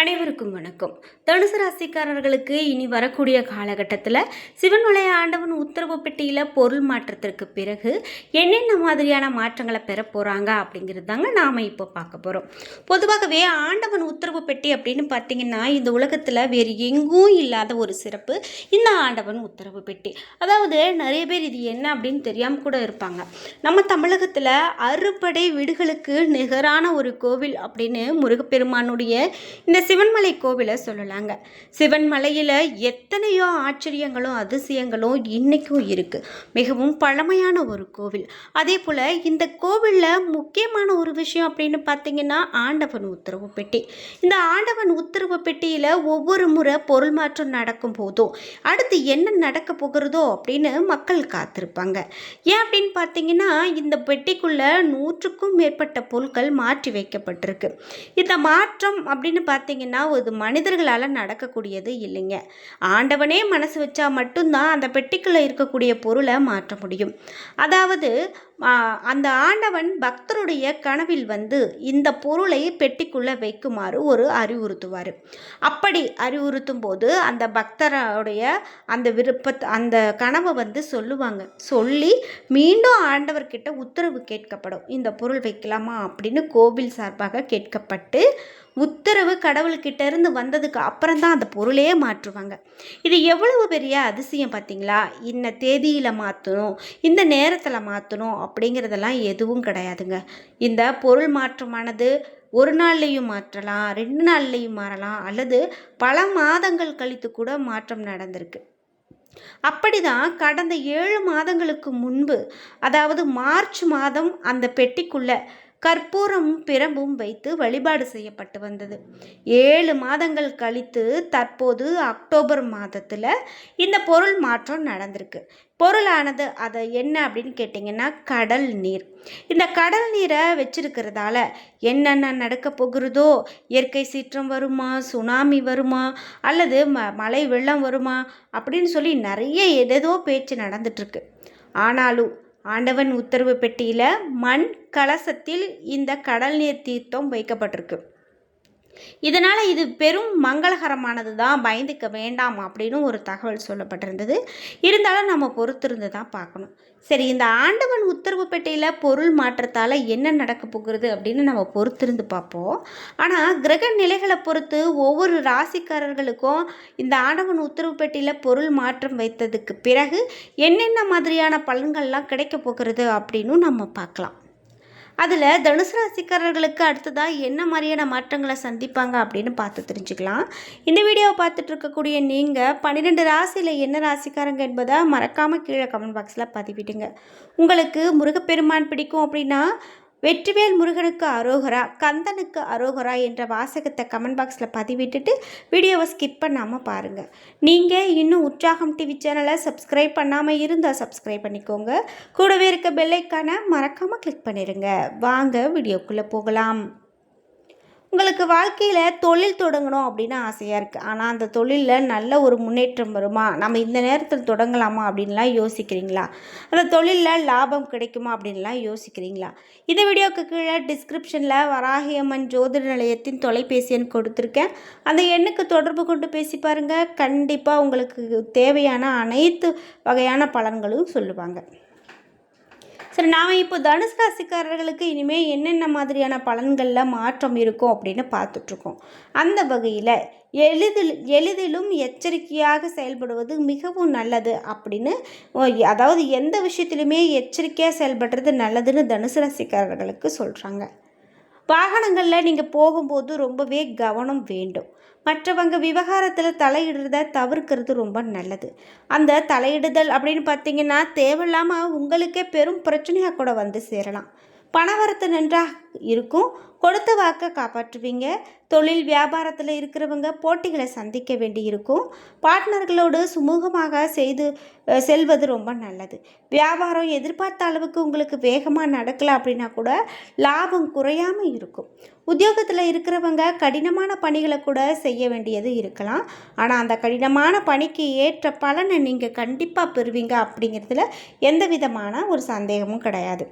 அனைவருக்கும் வணக்கம். தனுசு ராசிக்காரர்களுக்கு இனி வரக்கூடிய காலகட்டத்தில் சிவனுடைய ஆண்டவன் உத்தரவு பெட்டியில் பொருள் மாற்றத்திற்கு பிறகு என்னென்ன மாதிரியான மாற்றங்களை பெற போகிறாங்க அப்படிங்கிறது தாங்க நாம் இப்போ பார்க்க போகிறோம் பொதுவாகவே ஆண்டவன் உத்தரவு பெட்டி அப்படின்னு பார்த்தீங்கன்னா இந்த உலகத்தில் வேறு எங்கும் இல்லாத ஒரு சிறப்பு இந்த ஆண்டவன் உத்தரவு பெட்டி. அதாவது நிறைய பேர் இது என்ன அப்படின்னு தெரியாமல் கூட இருப்பாங்க. நம்ம தமிழகத்தில் அறுபடை வீடுகளுக்கு நிகரான ஒரு கோவில் அப்படின்னு முருகப்பெருமானுடைய இந்த சிவன்மலை கோவிலை சொல்லலாங்க. சிவன்மலையில் எத்தனையோ ஆச்சரியங்களும் அதிசயங்களும் இன்றைக்கும் இருக்குது மிகவும் பழமையான ஒரு கோவில். அதே போல் இந்த கோவிலில் முக்கியமான ஒரு விஷயம் அப்படின்னு பார்த்தீங்கன்னா ஆண்டவன் உத்தரவு பெட்டி. இந்த ஆண்டவன் உத்தரவு பெட்டியில் ஒவ்வொரு முறை பொருள் மாற்றம் நடக்கும் போதும் அடுத்து என்ன நடக்க போகிறதோ அப்படின்னு மக்கள் காத்திருப்பாங்க. ஏன் அப்படின்னு பார்த்தீங்கன்னா இந்த பெட்டிக்குள்ளே நூற்றுக்கும் மேற்பட்ட பொருட்கள் மாற்றி வைக்கப்பட்டிருக்கு. இந்த மாற்றம் அப்படின்னு பார்த்தீங்கன்னா ஒரு மனிதர்களால் நடக்கக்கூடியது இல்லைங்க. ஆண்டவனே மனசு வச்சா மட்டும்தான் அந்த பெட்டிக்குள்ளே இருக்கக்கூடிய பொருளை மாற்ற முடியும். அதாவது அந்த ஆண்டவன் பக்தருடைய கனவில் வந்து இந்த பொருளை பெட்டிக்குள்ளே வைக்குமாறு ஒரு அறிவுறுத்துவார். அப்படி அறிவுறுத்தும் போது அந்த பக்தருடைய அந்த விருப்பத்தை அந்த கனவை வந்து சொல்லுவாங்க. சொல்லி மீண்டும் ஆண்டவர்கிட்ட உத்தரவு கேட்கப்படும். இந்த பொருள் வைக்கலாமா அப்படின்னு கோவில் சார்பாக கேட்கப்பட்டு உத்தரவு கடவுள்கிட்ட இருந்து வந்ததுக்கு அப்புறம் தான் அந்த பொருளே மாற்றுவாங்க. இது எவ்வளவு பெரிய அதிசயம் பார்த்தீங்களா? இந்த தேதியில் மாற்றணும் இந்த நேரத்தில் மாற்றணும் அப்படிங்கிறதெல்லாம் எதுவும் கிடையாதுங்க. இந்த பொருள் மாற்றமானது ஒரு நாள்லேயும் மாற்றலாம் ரெண்டு நாள்லேயும் மாறலாம் அல்லது பல மாதங்கள் கழித்து கூட மாற்றம் நடந்திருக்கு. அப்படிதான் கடந்த ஏழு மாதங்களுக்கு முன்பு அதாவது மார்ச் மாதம் அந்த பெட்டிக்குள்ள கற்பூரம் பிரம்பும் வைத்து வழிபாடு செய்யப்பட்டு வந்தது. ஏழு மாதங்கள் கழித்து தற்போது அக்டோபர் மாதத்தில் இந்த பொருள் மாற்றம் நடந்திருக்கு. பொருளானது அதை என்ன அப்படின்னு கேட்டிங்கன்னா கடல் நீர். இந்த கடல் நீரை வச்சிருக்கிறதால என்னென்ன நடக்க போகிறதோ? இயற்கை சீற்றம் வருமா? சுனாமி வருமா? அல்லது ம மழை வெள்ளம் வருமா? அப்படின்னு சொல்லி நிறைய ஏதேதோ பேச்சு நடந்துட்டுருக்கு. ஆனாலும் ஆண்டவன் உத்தரவு பெட்டியில் மண் கலசத்தில் இந்த கடல் நீர் தீர்த்தம் வைக்கப்பட்டிருக்கு. இதனால் இது பெரும் மங்களகரமானது தான் பயந்துக்க வேண்டாம் அப்படின்னு ஒரு தகவல் சொல்லப்பட்டிருந்தது. இருந்தாலும் நம்ம பொறுத்திருந்து தான் பார்க்கணும். சரி இந்த ஆண்டவன் உத்தரவு பெட்டியில் பொருள் மாற்றத்தால் என்ன நடக்க போகிறது அப்படின்னு நம்ம பொறுத்திருந்து பார்ப்போம். ஆனால் கிரக நிலைகளை பொறுத்து ஒவ்வொரு ராசிக்காரர்களுக்கும் இந்த ஆண்டவன் உத்தரவு பெட்டியில் பொருள் மாற்றம் வைத்ததுக்கு பிறகு என்னென்ன மாதிரியான பலன்கள்லாம் கிடைக்க போகிறது அப்படின்னு நம்ம பார்க்கலாம். அதில் தனுசு ராசிக்காரர்களுக்கு அடுத்ததாக என்ன மாதிரியான மாற்றங்களை சந்திப்பாங்க அப்படின்னு பார்த்து தெரிஞ்சுக்கலாம். இந்த வீடியோவை பார்த்துட்டு இருக்கக்கூடிய நீங்கள் பன்னிரெண்டு ராசியில் என்ன ராசிக்காரங்க என்பதை மறக்காமல் கீழே கமெண்ட் பாக்ஸில் பதிவிடுங்க. உங்களுக்கு முருகப்பெருமான் பிடிக்கும் அப்படின்னா வெற்றிவேல் முருகனுக்கு அரோகரா கந்தனுக்கு அரோகரா என்ற வாசகத்தை கமெண்ட் பாக்ஸில் பதிவிட்டுட்டு வீடியோவை ஸ்கிப் பண்ணாமல் பாருங்கள் நீங்கள் இன்னும் உற்சாகம் டிவி சேனலை சப்ஸ்கிரைப் பண்ணாமல் இருந்தால் சப்ஸ்கிரைப் பண்ணிக்கோங்க. கூடவே இருக்க பெல்லைக்கான மறக்காமல் கிளிக் பண்ணிடுங்க வாங்க வீடியோக்குள்ளே போகலாம். உங்களுக்கு வாழ்க்கையில் தொழில் தொடங்கணும் அப்படின்னு ஆசையாக இருக்குது ஆனால் அந்த தொழிலில் நல்ல ஒரு முன்னேற்றம் வருமா? நம்ம இந்த நேரத்தில் தொடங்கலாமா அப்படின்லாம் யோசிக்கிறீங்களா? அந்த தொழிலில் லாபம் கிடைக்குமா அப்படின்லாம் யோசிக்கிறீங்களா? இந்த வீடியோக்கு கீழே டிஸ்கிரிப்ஷனில் வராகியம்மன் ஜோதிட நிலையத்தின் தொலைபேசி எண் கொடுத்துருக்கேன். அந்த எண்ணுக்கு தொடர்பு கொண்டு பேசி பாருங்கள் கண்டிப்பாக உங்களுக்கு தேவையான அனைத்து வகையான பலன்களும் சொல்லுவாங்க. சரி நாம் இப்போ தனுசு ராசிக்காரர்களுக்கு இனிமேல் என்னென்ன மாதிரியான பலன்களில் மாற்றம் இருக்கும் அப்படின்னு பார்த்துட்ருக்கோம். அந்த வகையில் எளிதில் எளிதிலும் எச்சரிக்கையாக செயல்படுவது மிகவும் நல்லது அப்படின்னு அதாவது எந்த விஷயத்துலையுமே எச்சரிக்கையாக செயல்படுறது நல்லதுன்னு தனுசு ராசிக்காரர்களுக்கு சொல்கிறாங்க வாகனங்களில் நீங்கள் போகும்போது ரொம்பவே கவனம் வேண்டும். மற்றவங்க விவகாரத்தில் தலையிடுறத தவிர்க்கிறது ரொம்ப நல்லது. அந்த தலையிடுதல் அப்படின்னு பார்த்தீங்கன்னா தேவையில்லாமல் உங்களுக்கே பெரும் பிரச்சனையாக கூட வந்து சேரலாம். பணவரத்து நன்றாக இருக்கும். கொடுத்த வாக்கை காப்பாற்றுவீங்க. தொழில் வியாபாரத்தில் இருக்கிறவங்க போட்டிகளை சந்திக்க வேண்டி இருக்கும் பார்ட்னர்களோடு சுமூகமாக செய்து செல்வது ரொம்ப நல்லது. வியாபாரம் எதிர்பார்த்த அளவுக்கு உங்களுக்கு வேகமாக நடக்கலை அப்படின்னா கூட லாபம் குறையாமல் இருக்கும். உத்தியோகத்தில் இருக்கிறவங்க கடினமான பணிகளை கூட செய்ய வேண்டியது இருக்கலாம். ஆனால் அந்த கடினமான பணிக்கு ஏற்ற பலனை நீங்கள் கண்டிப்பாக பெறுவீங்க அப்படிங்கிறதுல எந்த விதமான ஒரு சந்தேகமும் கிடையாது.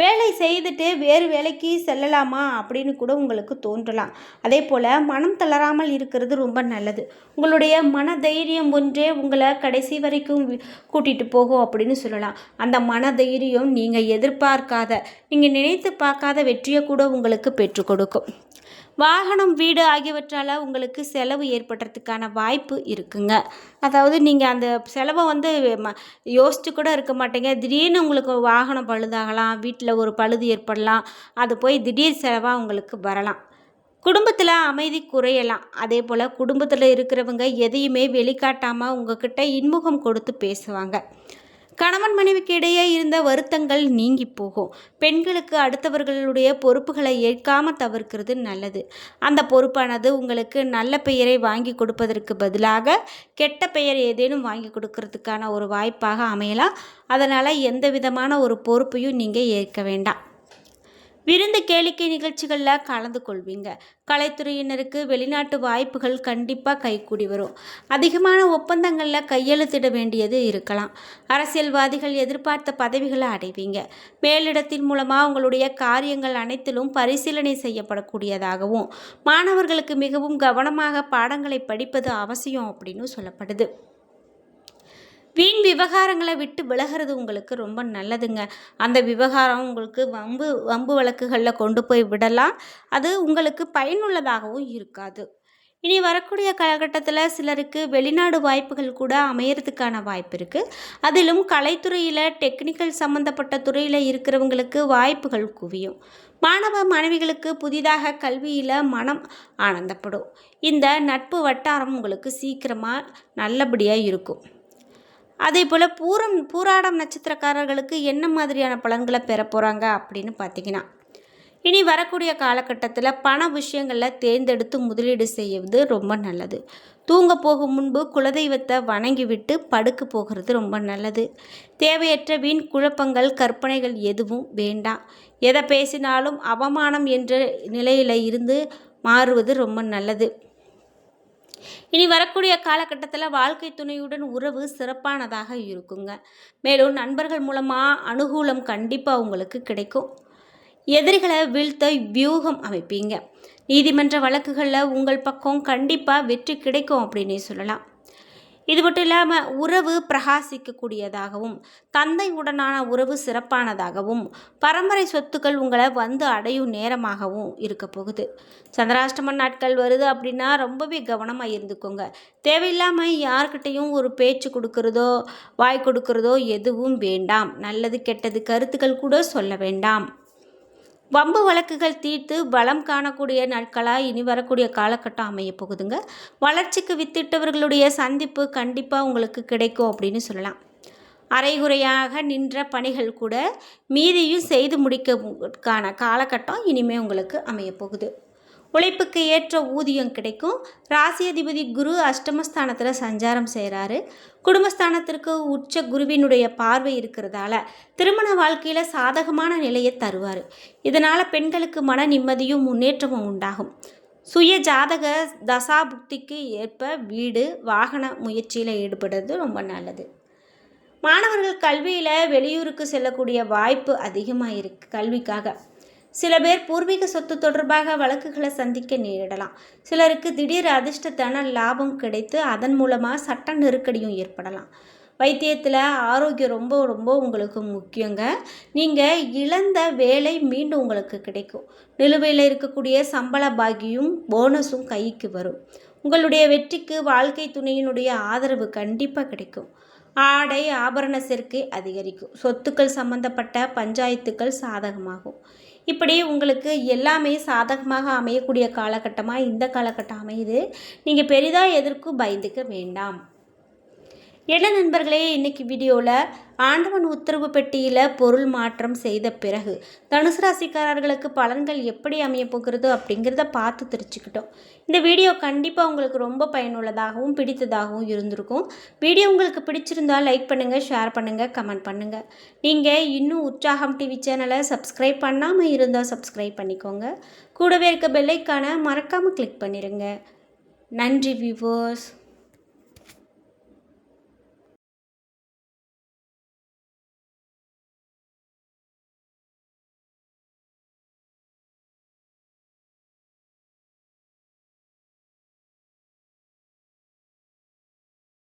வேலை செய்துட்டு வேறு வேலைக்கு செல்லலாமா அப்படின்னு கூட உங்களுக்கு தோன்றலாம். அதே போல் மனம் தளராமல் இருக்கிறது ரொம்ப நல்லது. உங்களுடைய மன தைரியம் ஒன்றே உங்களை கடைசி வரைக்கும் கூட்டிகிட்டு போகும் அப்படின்னு சொல்லலாம். அந்த மன தைரியம் நீங்கள் எதிர்பார்க்காத நீங்கள் நினைத்து பார்க்காத வெற்றியை கூட உங்களுக்கு பெற்றுக் கொடுக்கும். வாகனம் வீடு ஆகியவற்றால் உங்களுக்கு செலவு ஏற்படுறதுக்கான வாய்ப்பு இருக்குங்க. அதாவது நீங்கள் அந்த செலவை வந்து ம யோசிச்சு கூட இருக்க மாட்டீங்க. திடீர்னு உங்களுக்கு வாகனம் பழுதாகலாம் வீட்டில் ஒரு பழுது ஏற்படலாம் அது போய் திடீர் செலவாக உங்களுக்கு வரலாம். குடும்பத்தில் அமைதி குறையலாம். அதே போல் குடும்பத்தில் இருக்கிறவங்க எதையுமே வெளிக்காட்டாமல் உங்ககிட்ட இன்முகம் கொடுத்து பேசுவாங்க. கணவன் மனைவிக்கு இடையே இருந்த வருத்தங்கள் நீங்கி போகும். பெண்களுக்கு அடுத்தவர்களுடைய பொறுப்புகளை ஏற்காமல் தவிர்க்கிறது நல்லது. அந்த பொறுப்பானது உங்களுக்கு நல்ல பெயரை வாங்கி கொடுப்பதற்கு பதிலாக கெட்ட பெயர் ஏதேனும் வாங்கி கொடுக்கறதுக்கான ஒரு வாய்ப்பாக அமையலாம். அதனால் எந்த விதமான ஒரு பொறுப்பையும் நீங்கள் ஏற்க வேண்டாம். விருந்து கேளிக்கை நிகழ்ச்சிகளில் கலந்து கொள்வீங்க. கலைத்துறையினருக்கு வெளிநாட்டு வாய்ப்புகள் கண்டிப்பாக கைக்கூடி வரும். அதிகமான ஒப்பந்தங்களில் கையெழுத்திட வேண்டியது இருக்கலாம். அரசியல்வாதிகள் எதிர்பார்த்த பதவிகளை அடைவீங்க. மேலிடத்தின் மூலமாக உங்களுடைய காரியங்கள் அனைத்திலும் பரிசீலனை செய்யப்படக்கூடியதாகவும் மாணவர்களுக்கு மிகவும் கவனமாக பாடங்களை படிப்பது அவசியம் அப்படின்னு சொல்லப்படுது. வீண் விவகாரங்களை விட்டு விலகிறது உங்களுக்கு ரொம்ப நல்லதுங்க. அந்த விவகாரம் உங்களுக்கு வம்பு வம்பு வழக்குகளில் கொண்டு போய் விடலாம். அது உங்களுக்கு பயனுள்ளதாகவும் இருக்காது. இனி வரக்கூடிய காலகட்டத்தில் சிலருக்கு வெளிநாடு வாய்ப்புகள் கூட அமையறதுக்கான வாய்ப்பு இருக்குது அதிலும் கலைத்துறையில் டெக்னிக்கல் சம்மந்தப்பட்ட துறையில் இருக்கிறவங்களுக்கு வாய்ப்புகள் குவியும். மாணவ மாணவிகளுக்கு புதிதாக கல்வியில் மனம் ஆனந்தப்படும். இந்த நட்பு வட்டாரம் உங்களுக்கு சீக்கிரமாக நல்லபடியாக இருக்கும். அதே போல் பூரம் பூராடம் நட்சத்திரக்காரர்களுக்கு என்ன மாதிரியான பலன்களை பெற போகிறாங்க அப்படின்னு பார்த்தீங்கன்னா இனி வரக்கூடிய காலகட்டத்தில் பண விஷயங்களில் தேர்ந்தெடுத்து முதலீடு செய்வது ரொம்ப நல்லது. தூங்க போகும் முன்பு குலதெய்வத்தை வணங்கிவிட்டு படுக்க போகிறது ரொம்ப நல்லது. தேவையற்ற வீண் குழப்பங்கள் கற்பனைகள் எதுவும் வேண்டாம். எதை பேசினாலும் அவமானம் என்ற நிலையில் இருந்து மாறுவது ரொம்ப நல்லது. இனி வரக்கூடிய காலகட்டத்தில் வாழ்க்கை துணையுடன் உறவு சிறப்பானதாக இருக்குங்க. மேலும் நண்பர்கள் மூலமாக அனுகூலம் கண்டிப்பாக உங்களுக்கு கிடைக்கும். எதிரிகளை வீழ்த்த வியூகம் அமைப்பீங்க. நீதிமன்ற வழக்குகளில் உங்கள் பக்கம் கண்டிப்பாக வெற்றி கிடைக்கும் அப்படின்னே சொல்லலாம். இது மட்டும் இல்லாமல் உறவு பிரகாசிக்கக்கூடியதாகவும் தந்தை உடனான உறவு சிறப்பானதாகவும் பரம்பரை சொத்துக்கள் உங்களை வந்து அடையும் நேரமாகவும் இருக்க போகுது. சந்திராஷ்டம நாட்கள் வருது அப்படின்னா ரொம்பவே கவனமாக இருந்துக்கோங்க. தேவையில்லாமல் யார்கிட்டையும் ஒரு பேச்சு கொடுக்கறதோ வாய் கொடுக்கறதோ எதுவும் வேண்டாம். நல்லது கெட்டது கருத்துக்கள் கூட சொல்ல வேண்டாம். வம்பு வழக்குகள் தீர்த்து பலம் காணக்கூடிய நாட்களாக இனி வரக்கூடிய காலகட்டம் அமைய போகுதுங்க. வளர்ச்சிக்கு வித்திட்டவர்களுடைய சந்திப்பு கண்டிப்பாக உங்களுக்கு கிடைக்கும் அப்படின்னு சொல்லலாம். அரைகுறையாக நின்ற பணிகள் கூட மீதியும் செய்து முடிக்கக்கான காலகட்டம் இனிமேல் உங்களுக்கு அமைய போகுது. உழைப்புக்கு ஏற்ற ஊதியம் கிடைக்கும். ராசி அதிபதி குரு அஷ்டமஸ்தானத்தில் சஞ்சாரம் செய்கிறாரு குடும்பஸ்தானத்திற்கு உச்ச குருவினுடைய பார்வை இருக்கிறதால திருமண வாழ்க்கையில் சாதகமான நிலையை தருவார். இதனால் பெண்களுக்கு மன நிம்மதியும் முன்னேற்றமும் உண்டாகும். சுய ஜாதக தசாபுக்திக்கு ஏற்ப வீடு வாகன முயற்சியில் ஈடுபடுறது ரொம்ப நல்லது. மாணவர்கள் கல்வியில் வெளியூருக்கு செல்லக்கூடிய வாய்ப்பு அதிகமாக இருக்குது கல்விக்காக. சில பேர் பூர்வீக சொத்து தொடர்பாக வழக்குகளை சந்திக்க நேரிடலாம். சிலருக்கு திடீர் அதிர்ஷ்டத்தான லாபம் கிடைத்து அதன் மூலமாக சட்ட நெருக்கடியும் ஏற்படலாம். வைத்தியத்தில் ஆரோக்கியம் ரொம்ப ரொம்ப உங்களுக்கு முக்கியங்க. நீங்கள் இழந்த வேலை மீண்டும் உங்களுக்கு கிடைக்கும். நிலுவையில் இருக்கக்கூடிய சம்பள பாகியும் போனஸும் கைக்கு வரும். உங்களுடைய வெற்றிக்கு வாழ்க்கை துணையினுடைய ஆதரவு கண்டிப்பாக கிடைக்கும். ஆடை ஆபரண சேர்க்கை அதிகரிக்கும். சொத்துக்கள் சம்பந்தப்பட்ட பஞ்சாயத்துக்கள் சாதகமாகும். இப்படி உங்களுக்கு எல்லாமே சாதகமாக அமையக்கூடிய காலகட்டமாக இந்த காலகட்டம் அமையுது. நீங்கள் பெரிதாக எதற்கும் பயந்துக்க வேண்டாம். என்ன நண்பர்களே இன்றைக்கி வீடியோவில் ஆண்டவன் உத்தரவு பெட்டியில் பொருள் மாற்றம் செய்த பிறகு தனுசு ராசிக்காரர்களுக்கு பலன்கள் எப்படி அமைய போகிறது அப்படிங்கிறத பார்த்து தெரிஞ்சுக்கிட்டோம். இந்த வீடியோ கண்டிப்பாக உங்களுக்கு ரொம்ப பயனுள்ளதாகவும் பிடித்ததாகவும் இருந்திருக்கும். வீடியோ உங்களுக்கு பிடிச்சிருந்தால் லைக் பண்ணுங்கள் ஷேர் பண்ணுங்கள் கமெண்ட் பண்ணுங்கள் நீங்கள் இன்னும் உற்சாகம் டிவி சேனலை சப்ஸ்கிரைப் பண்ணாமல் இருந்தால் சப்ஸ்கிரைப் பண்ணிக்கோங்க. கூடவே இருக்க பெல்லைக்கான மறக்காமல் கிளிக் பண்ணிடுங்க நன்றி வியூவர்ஸ்